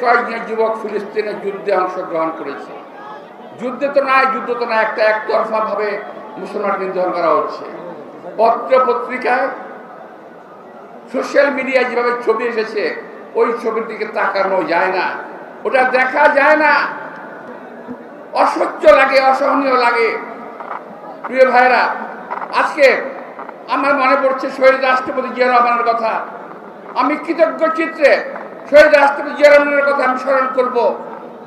কয়েকজন যুবক ফিলিস্তিনের যুদ্ধে অংশগ্রহণ করেছে। যুদ্ধে তো নাই, যুদ্ধ তো না একটা একতরফা ভাবে মুসলমান নির্ধারণ করা হচ্ছে। পত্র পত্রিকায় সোশ্যাল মিডিয়ায় যেভাবে ছবি এসেছে, ওই ছবির দিকে তাকানো যায় না। ওটা দেখা যায় না। অসহ্য লাগে, অসহনীয় লাগে। প্রিয় ভাইরা আজকে আমার মনে পড়ছে শহীদ রাষ্ট্রপতি জিয়া রহমানের কথা। আমি কৃতজ্ঞ চিত্রে শহীদ রাষ্ট্রপতি জিয়া কথা আমি স্মরণ করব,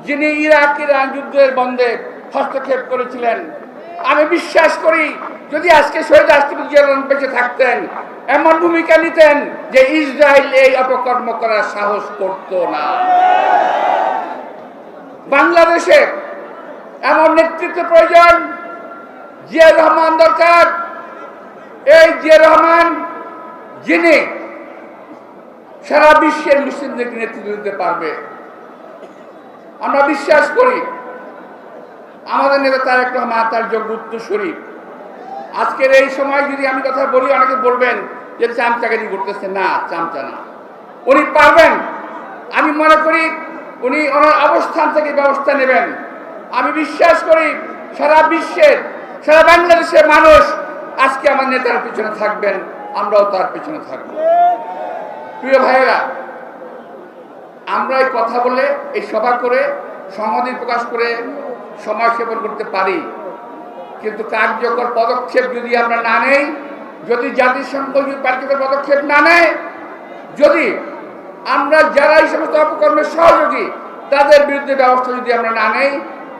যিনি ইরাক ইরান যুদ্ধের বন্ধে হস্তক্ষেপ করেছিলেন। আমি বিশ্বাস করি, যদি আজকে শহীদ রাষ্ট্রপতি জিয়া রহমান বেঁচে থাকতেন, এমন ভূমিকা নিতেন যে ইসরায়েল এই অপকর্ম করার সাহস করত না। বাংলাদেশে এমন নেতৃত্ব প্রয়োজন জিয়া রহমান দরকার। এই জিয়া রহমান, যিনি সারা বিশ্বের মুসলিমদেরকে নেতৃত্ব দিতে পারবে। আমরা বিশ্বাস করি, আমাদের নেতা তার তারেক রহমান তার যোগ্য উত্তরসূরি। আজকের এই সময় যদি আমি কথা বলি, অনেকে বলবেন যে চামচাকারি করতেছে। না, চামচা না। উনি পারবেন। আমি মনে করি উনি ওনার অবস্থান থেকে ব্যবস্থা নেবেন। আমি বিশ্বাস করি সারা বিশ্বের সারা বাংলাদেশের মানুষ আজকে আমার নেতার পিছনে থাকবেন। আমরাও তার পিছনে থাকব। প্রিয় ভাইয়েরা আমরা এই কথা বলে এই সভা করে সমাধি প্রকাশ করে সময় সেবন করতে পারি। কিন্তু কার্যকর পদক্ষেপ যদি আমরা না নেই, যদি জাতিসংঘ যদি কার্যকর পদক্ষেপ না নেয়, যদি আমরা যারা এই সমস্ত অপকর্মের সহযোগী, তাদের বিরুদ্ধে ব্যবস্থা যদি আমরা না নেই,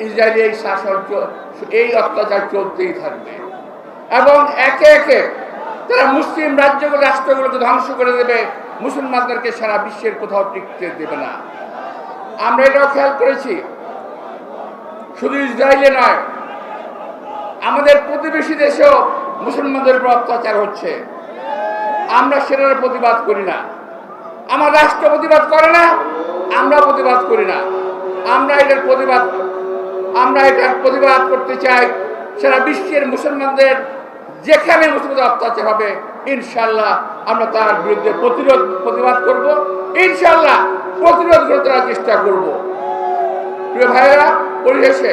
ইসরায়েলি এই শাসন এই অত্যাচার চলতেই থাকবে। এবং একে একে তারা মুসলিম রাজ্যগুলো, রাষ্ট্রগুলোকে ধ্বংস করে দেবে। মুসলমানদেরকে সারা বিশ্বের কোথাও টিকতে দেবে না। আমরা এটাও খেয়াল করেছি। শুধু ইসরায়েলে নয়, আমাদের প্রতিবেশী দেশেও মুসলমানদের উপর অত্যাচার হচ্ছে। আমরা সেটার প্রতিবাদ করি না। আমার রাষ্ট্র প্রতিবাদ করে না আমরা প্রতিবাদ করি না। আমরা এটার প্রতিবাদ, আমরা এটার প্রতিবাদ করতে চাই সারা বিশ্বের মুসলমানদের যেখানে অত্যাচার হবে ইনশাল্লাহ আমরা তার বিরুদ্ধে প্রতিরোধ, প্রতিবাদ করব। ইনশাল্লাহ প্রতিরোধ করে করার চেষ্টা করব। প্রিয় ভাইয়েরা, পরিশেষে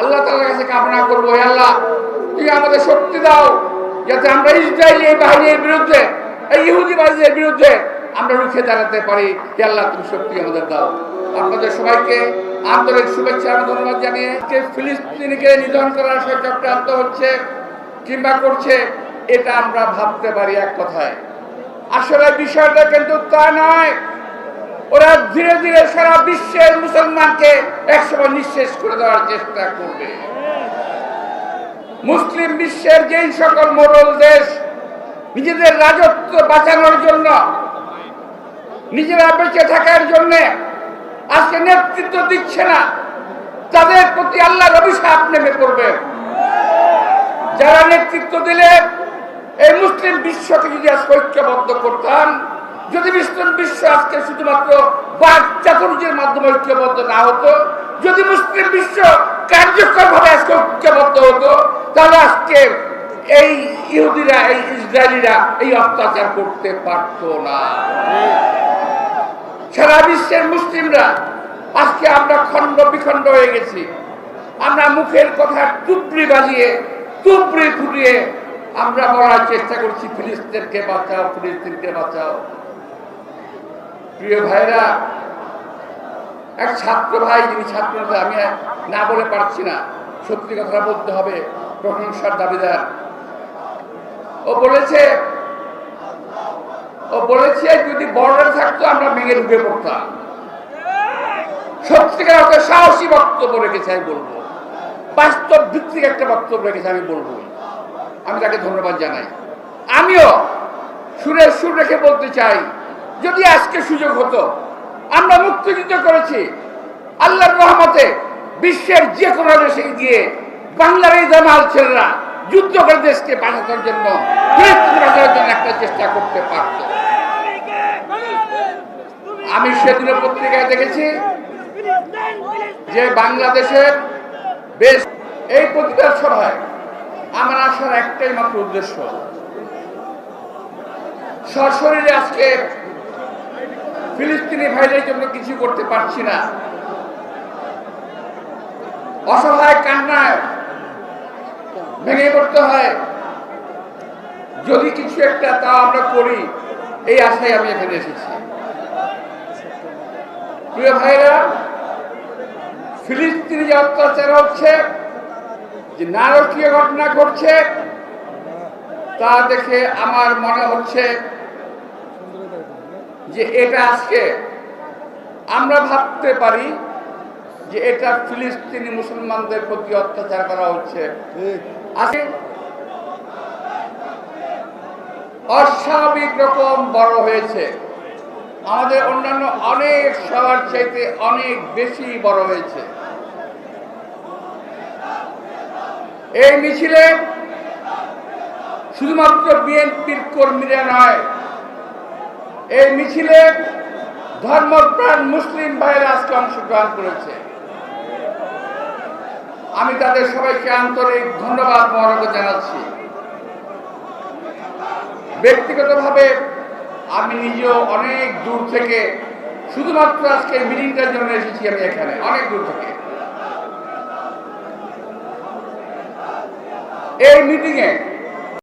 আল্লাহ তাআলার কাছে কামনা করব, হে আল্লাহ, তুমি আমাদের শক্তি দাও, যাতে আমরা ইসরায়েলি বাহিনীর বিরুদ্ধে, এই ইহুদি বাহিনীর বিরুদ্ধে আমরা রুখে দাঁড়াতে পারি। হে আল্লাহ, তুমি শক্তি আমাদের দাও। আপনাদের সবাইকে আন্তরিক শুভেচ্ছা ধন্যবাদ জানিয়ে ফিলিস্তিনিকে নিধন করার সে চক্রান্ত হচ্ছে কিংবা করছে, এটা আমরা ভাবতে পারি এক কথায়। আসলে বিষয়টা কিন্তু তা নয়। ওরা ধীরে ধীরে সারা বিশ্বের মুসলমানকে একসময় নিঃশেষ করে দেওয়ার চেষ্টা করবে। মুসলিম বিশ্বের যেই সকল মোড়ল দেশ, নিজেদের রাজত্ব বাঁচানোর জন্য, নিজেরা বেঁচে থাকার জন্য আজকে নেতৃত্ব দিচ্ছে না, তাদের প্রতি আল্লাহ অভিশাপ নেমে পড়বে। যারা নেতৃত্ব দিলে এই মুসলিম বিশ্বকে যদি আজকে ঐক্যবদ্ধ করতাম, যদি মুসলিম বিশ্ব আজকে শুধুমাত্র বাক চাতুর্যের মাধ্যমে ঐক্যবদ্ধ না হতো, যদি মুসলিম বিশ্ব কার্যকর ভাবে আজকে ঐক্যবদ্ধ হতো, তাহলে আজকে এই ইহুদিরা, এই ইসরায়েলিরা এই অত্যাচার করতে পারতো না। সারা বিশ্বের মুসলিমরা আজকে আমরা খণ্ড বিখণ্ড হয়ে গেছি। আমরা মুখের কথা টুপড়ি বাজিয়ে টুপড়ি ফুটিয়ে আমরা বলার চেষ্টা করছি, ফিলিস্তিনকে বাঁচাও ফিলিস্তিনকে বাঁচাও। প্রিয় ভাইরা, এক ছাত্র ভাই, যিনি ছাত্র আমি না বলে পারছি না, সত্যি কথা বলতে হবে, প্রশংসার দাবিদার। ও বলেছে ও বলেছে, যদি বর্ডার থাকতো, আমরা ভেঙে ঢুকে পড়তাম। সত্যিকার সাহসী বক্তব্য রেখেছে, আমি বলব। বাস্তব ভিত্তিক একটা বক্তব্য রেখেছে, আমি বলব। আমি তাকে ধন্যবাদ জানাই। আমিও সুরের সুর রেখে বলতে চাই, যদি আজকে সুযোগ হতো, আমরা মুক্তিযুদ্ধ করেছি, আল্লাহর রহমতে বিশ্বের যে কোনো দেশে গিয়ে বাংলার এই জামাল ছেলেরা যুদ্ধ করে দেশকে বাঁচানোর জন্য বাঁচানোর জন্য একটা চেষ্টা করতে পারত। আমি সেদিন পত্রিকায় দেখেছি যে বাংলাদেশের বেশ, এই প্রতিবাদ সভায় আমার আসার একটাই মাত্র উদ্দেশ্য। সশরীরে আজকে ফিলিস্তিনি ভাইদের জন্য কিছু করতে পারছি না। অসহায় কান্নায় ভেঙে পড়তে হয়। যদি কিছু একটা তা আমরা করি, এই আশায় আমি এখানে এসেছি। প্রিয় ভাইরা ফিলিস্তিনি যে অত্যাচার হচ্ছে, যে নারকীয় ঘটনা ঘটছে, তা দেখে আমার মনে হচ্ছে যে এটা আজকে আমরা ভাবতে পারি যে এটা ফিলিস্তিনি মুসলমানদের প্রতি অত্যাচার করা হচ্ছে। আজকে অস্বাভাবিক রকম বড় হয়েছে। আমাদের অন্যান্য অনেক সবার চাইতে অনেক বেশি বড় হয়েছে। এই মিছিলে শুধুমাত্র বিএনপির কর্মীরা নয়, এই মিছিলে ধর্মপ্রাণ মুসলিম ভাইয়েরা আজকে অংশগ্রহণ করেছে। আমি তাদের সবাইকে আন্তরিক ধন্যবাদ মহানগর জানাচ্ছি। ব্যক্তিগতভাবে আমি নিজেও অনেক দূর থেকে শুধুমাত্র আজকে মিটিংটার জন্য এসেছি আমি এখানে, অনেক দূর থেকে। এই মিটিংয়ে